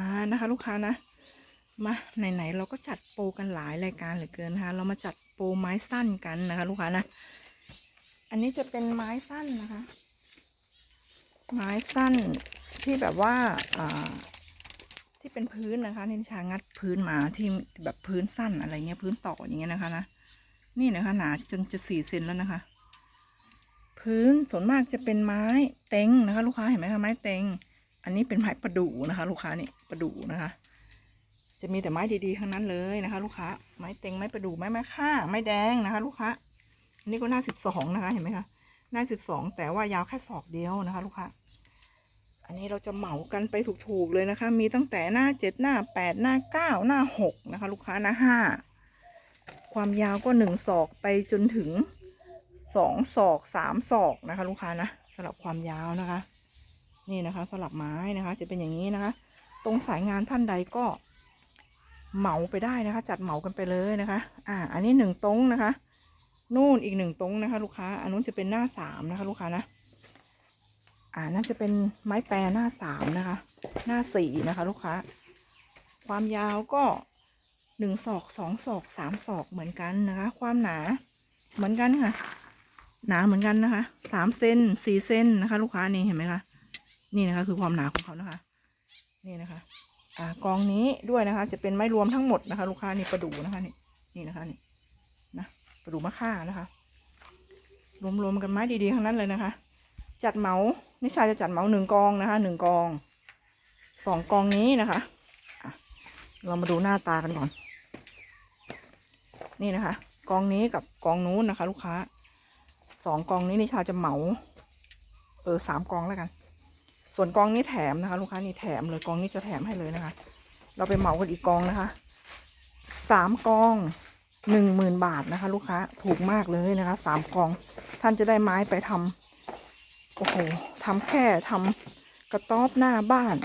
านะคะ ลูกค้านะมาไหนๆเราก็จัดโปรกันหลายรายการเหลือเกินนะคะ เรามาจัดโปรไม้สั้นกันนะคะ ลูกค้านะอันนี้จะเป็นไม้สั้นนะคะ ไม้สั้นที่แบบว่าอ่าที่เป็นพื้นนะคะนินชางัดพื้นมาที่แบบพื้นสั้นอะไรเงี้ยพื้นต่ออย่างเงี้ยนะคะนะนี่นะคะหนาจนจะสี่เซนแล้วนะคะ พื้นส่วนมากจะเป็นไม้เต็งนะคะ ลูกค้าเห็นไหมคะไม้เต็ง อันนี้เป็นไม้ประดู่นะคะ ลูกค้านี่ประดู่นะคะ จะมีแต่ไม้ดีๆทั้งนั้นเลยนะคะ ลูกค้าไม้เต็งไม้ประดู่ไม้แม่ค่าไม้แดงนะคะ ลูกค้าอันนี้ก็หน้าสิบสองนะคะเห็นไหมคะหน้าสิบสองแต่ว่ายาวแค่ศอกเดียวนะคะ ลูกค้าอันนี้เราจะเหมากันไปถูกๆเลยนะคะ มีตั้งแต่หน้าเจ็ดหน้าแปดหน้าเก้าหน้าหกนะคะ ลูกค้าหน้าห้าความยาวก็หนึ่งศอกไปจนถึงสองศอกสามศอกนะคะ ลูกค้านะสำหรับความยาวนะคะ นี่นะคะสลับไม้นะคะ จะเป็นอย่างนี้นะคะ ตรงสายงานท่านใดก็ เหมาไปได้นะคะ จัดเหมากันไปเลยนะคะ อ่า อันนี้หนึ่งตรงนะคะ นู่นอีกหนึ่งตรงนะคะ ลูกค้า อันนู้นจะเป็นหน้าสามนะคะ ลูกค้านะ อ่าน่าจะเป็นไม้แปรหน้าสามนะคะ หน้าสี่นะคะ ลูกค้า ความยาวก็หนึ่งศอกสองศอกสามศอกเหมือนกันนะคะ ความหนาเหมือนกันค่ะ หนาเหมือนกันนะคะสามเซนสี่เซนนะคะ ลูกค้านี่เห็นไหมคะ นี่นะคะ คือความหนาของเขานะคะ นี่นะคะ อ่ากองนี้ด้วยนะคะ จะเป็นไม้รวมทั้งหมดนะคะ ลูกค้านี่ประดูนะคะนี่นี่นะคะนี่นะประดูมะค่านะคะ รวมๆกันไม้ดีๆทั้งนั้นเลยนะคะ จัดเหมานิชาจะจัดเหมาหนึ่งกองนะคะหนึ่งกองสองกองนี้นะคะอะเรามาดูหน้าตากันก่อน นี่นะคะ กองนี้กับกองนู้นนะคะ ลูกค้าสองกองนี้นิชาจะเหมา เออสามกองแล้วกัน ส่วนกองนี้แถมนะคะ ลูกค้านี่แถมเลยกองนี้จะแถมให้เลยนะคะ เราไปเหมากันอีกกองนะคะสามกองหนึ่งหมื่นบาทนะคะ ลูกค้าถูกมากเลยนะคะสามกองท่านจะได้ไม้ไปทำโอ้โหทำแค่ทำกระต๊อบหน้าบ้าน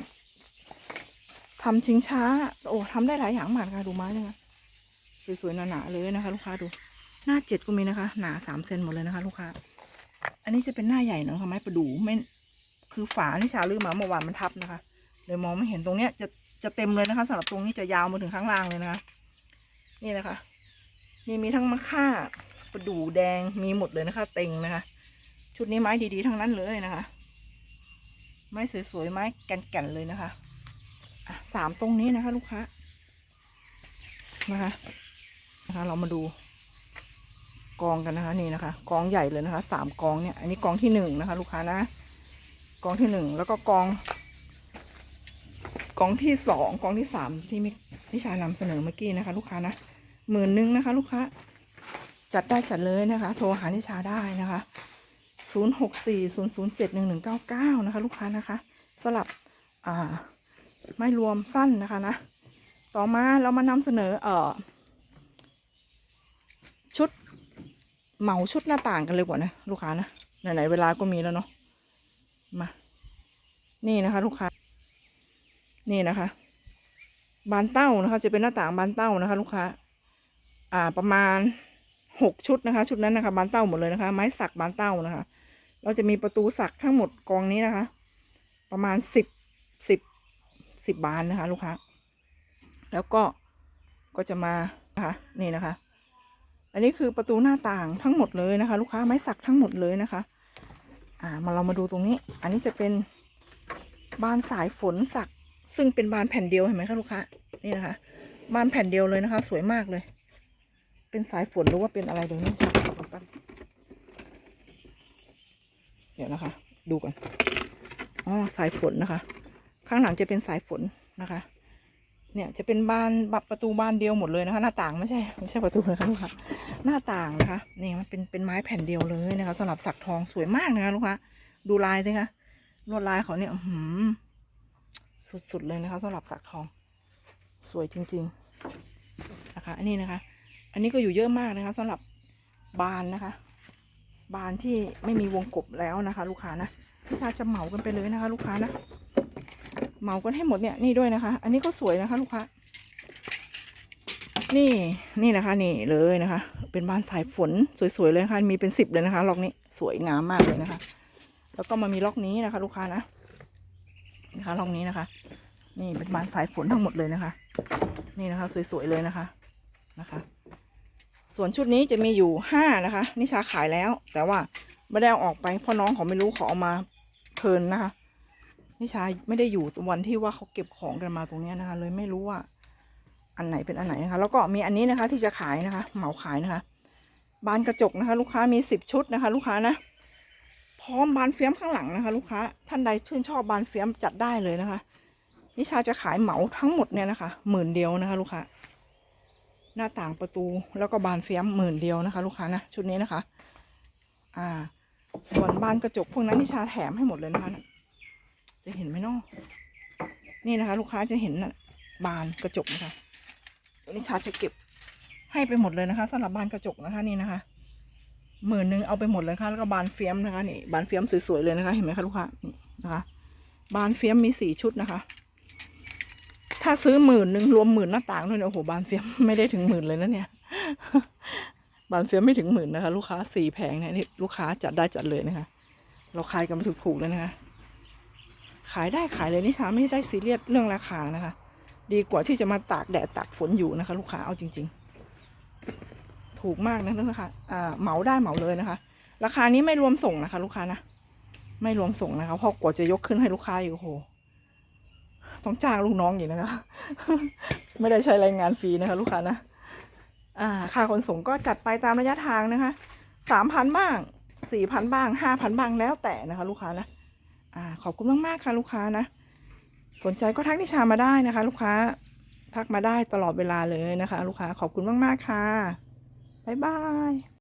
ทำชิงช้า โอ้ทำได้หลายอย่างมากค่ะดูไม้เนี่ยสวยๆหนาๆเลยนะคะ ลูกค้าดูหน้าเจ็ดก็มีนะคะ หนาสามเซนหมดเลยนะคะ ลูกค้า อันนี้จะเป็นหน้าใหญ่น่อยค่ะไม้ประดู่ไม่ คือฝาที่ชาลืมมาเมื่อวานมันทับนะคะเลยมองไม่เห็นตรงเนี้ยจะจะเต็มเลยนะคะสำหรับตรงนี้จะยาวมาถึงข้างล่างเลยนะคะนี่นะคะ นี่มีทั้งมะค่าประดู่แดงมีหมดเลยนะคะ เต็งนะคะ ชุดนี้ไม้ดีๆทั้งนั้นเลยนะคะ ไม้สวยๆไม้แก่นๆเลยนะคะอะสามตรงนี้นะคะ ลูกค้านะคะนะคะ เรามาดูกองกันนะคะนี่นะคะ กองใหญ่เลยนะคะสามกองเนี่ย อันนี้กองที่หนึ่งนะคะ ลูกค้านะ องที่หนึ่งแล้วก็กอง กองที่สองกองที่สามที่มินิชานำเสนอเมื่อกี้นะคะ ลูกค้านะหมื่นหนึ่งนะคะ ลูกค้า จัดได้จัดเลยนะคะ โทรหานิชาได้นะคะศูนย์หกสี่ศูนย์ศูนย์เจ็ดหนึ่งหนึ่งเก้าเก้านะคะ ลูกค้านะคะสลับอ่าไม่รวมสั้นนะคะนะต่อมาเรามานำเสนอเอ่อชุดเหมาชุดหน้าต่างกันเลยกว่านะ ลูกค้านะไหนๆเวลาก็มีแล้วเนาะ มา นี่นะคะ ลูกค้า นี่นะคะ บานเต้านะคะ จะเป็นหน้าต่างบานเต้านะคะ ลูกค้า อ่า ประมาณหกชุดนะคะ ชุดนั้นนะคะ บานเต้าหมดเลยนะคะ ไม้สักบานเต้านะคะ เราจะมีประตูสักทั้งหมดกองนี้นะคะ ประมาณสิบสิบสิบบานนะคะ ลูกค้า แล้วก็ก็จะมานะคะ นี่นะคะ อันนี้คือประตูหน้าต่างทั้งหมดเลยนะคะ ลูกค้าไม้สักทั้งหมดเลยนะคะ อ่ามาเรามาดูตรงนี้ อันนี้จะเป็นบานสายฝนสัก ซึ่งเป็นบานแผ่นเดียวเห็นไหมคะลูกค้านี่นะคะ บานแผ่นเดียวเลยนะคะ สวยมากเลย เป็นสายฝนหรือว่าเป็นอะไรเดี๋ยวนี้ค่ะเดี๋ยวนะคะ ดูก่อนอ๋อสายฝนนะคะ ข้างหลังจะเป็นสายฝนนะคะ เนี่ยจะเป็นบานบับประตูบานเดียวหมดเลยนะคะ หน้าต่างไม่ใช่ไม่ใช่ประตูนะคะลูกค้าหน้าต่างนะคะนี่มันเป็นเป็นไม้แผ่นเดียวเลยนะคะสำหรับสักทองสวยมากนะคะลูกค้าดูลายสิคะลวดลายเขาเนี่ยหือสุดๆเลยนะคะสำหรับสักทอง สวยจริง ๆนะคะ อันนี้นะคะ อันนี้ก็อยู่เยอะมากนะคะสำหรับบานนะคะ บานที่ไม่มีวงกบแล้วนะคะ ลูกค้านะพี่ชาจะเหมากันไปเลยนะคะ ลูกค้านะ เหมากันให้หมดเนี่ยนี่ด้วยนะคะ อันนี้ก็สวยนะคะ ลูกค้านี่นี่นะคะ นี่เลยนะคะ เป็นบานสายฝนสวยๆเลยนะคะมีเป็นสิบเลยนะคะล็อกนี้สวยงามมากเลยนะคะ แล้วก็มามีล็อกนี้นะคะ ลูกค้านะนะคะล็อกนี้นะคะ นี่เป็นบานสายฝนทั้งหมดเลยนะคะ นี่นะคะ สวยๆเลยนะคะนะคะ ส่วนชุดนี้จะมีอยู่ห้านะคะ นิชาขายแล้ว แต่ว่าไม่ได้เอาออกไปเพราะน้องเขาไม่รู้เขาเอามาเพลินนะคะ นิชาไม่ได้อยู่วันที่ว่าเขาเก็บของกันมาตรงนี้นะคะ เลยไม่รู้ว่า อันไหนเป็นอันไหนนะคะ แล้วก็มีอันนี้นะคะ ที่จะขายนะคะ เหมาขายนะคะ บานกระจกนะคะ ลูกค้ามีสิบชุดนะคะ ลูกค้านะพร้อมบานเฟียมข้างหลังนะคะ ลูกค้า ท่านใดชื่นชอบบานเฟียมจัดได้เลยนะคะ นิชาจะขายเหมาทั้งหมดเนี่ยนะคะหมื่นเดียวนะคะ ลูกค้าหน้าต่างประตูแล้วก็บานเฟียมหมื่นเดียวนะคะ ลูกค้านะชุดนี้นะคะ อ่า ส่วนบานกระจกพวกนั้นนิชาแถมให้หมดเลยนะคะ จะเห็นไหมเนาะนี่นะคะ ลูกค้าจะเห็นนะบานกระจกนะคะวันิชาจะเก็บให้ไปหมดเลยนะคะสำหรับบานกระจกนะคะนี่นะคะหมื่นหนึ่งเอาไปหมดเลยค่ะแล้วก็บานเฟียมนะคะนี่บานเฟียมสวยๆเลยนะคะ เห็นไหมคะลูกค้านี่นะคะ บานเฟียมมีสี่ชุดนะคะ ถ้าซื้อหมื่นหนึ่งรวมหมื่นหน้าต่างด้วยเนี่ยโอ้โหบานเฟียมไม่ได้ถึงหมื่นเลยนะเนี่ยบานเฟียมไม่ถึงหมื่นนะคะ ลูกค้าสี่แผงเนี่ยนี่ลูกค้าจัดได้จัดเลยนะคะ เราขายกันมาถูกๆเลยนะคะ ขายได้ขายเลยนิชาไม่ได้ซีเรียสเรื่องราคานะคะ ดีกว่าที่จะมาตากแดดตากฝนอยู่นะคะ ลูกค้าเอาจริง ๆ ถูกมากนะนะคะอ่าเหมาได้เหมาเลยนะคะ ราคานี้ไม่รวมส่งนะคะ ลูกค้านะไม่รวมส่งนะคะเพราะกว่าจะยกขึ้นให้ลูกค้าอยู่โอ้โหต้องจ้างลูกน้องอยู่นะคะ ไม่ได้ใช้แรงงานฟรีนะคะ ลูกค้านะอ่าค่าขนส่งก็จัดไปตามระยะทางนะคะสามพันบ้างสี่พันบ้างห้าพันบ้างแล้วแต่นะคะ ลูกค้านะ อ่าขอบคุณมากๆค่ะลูกค้านะ สนใจก็ทักนิชามาได้นะคะ ลูกค้าทักมาได้ตลอดเวลาเลยนะคะ ลูกค้าขอบคุณมากๆค่ะบ๊ายบาย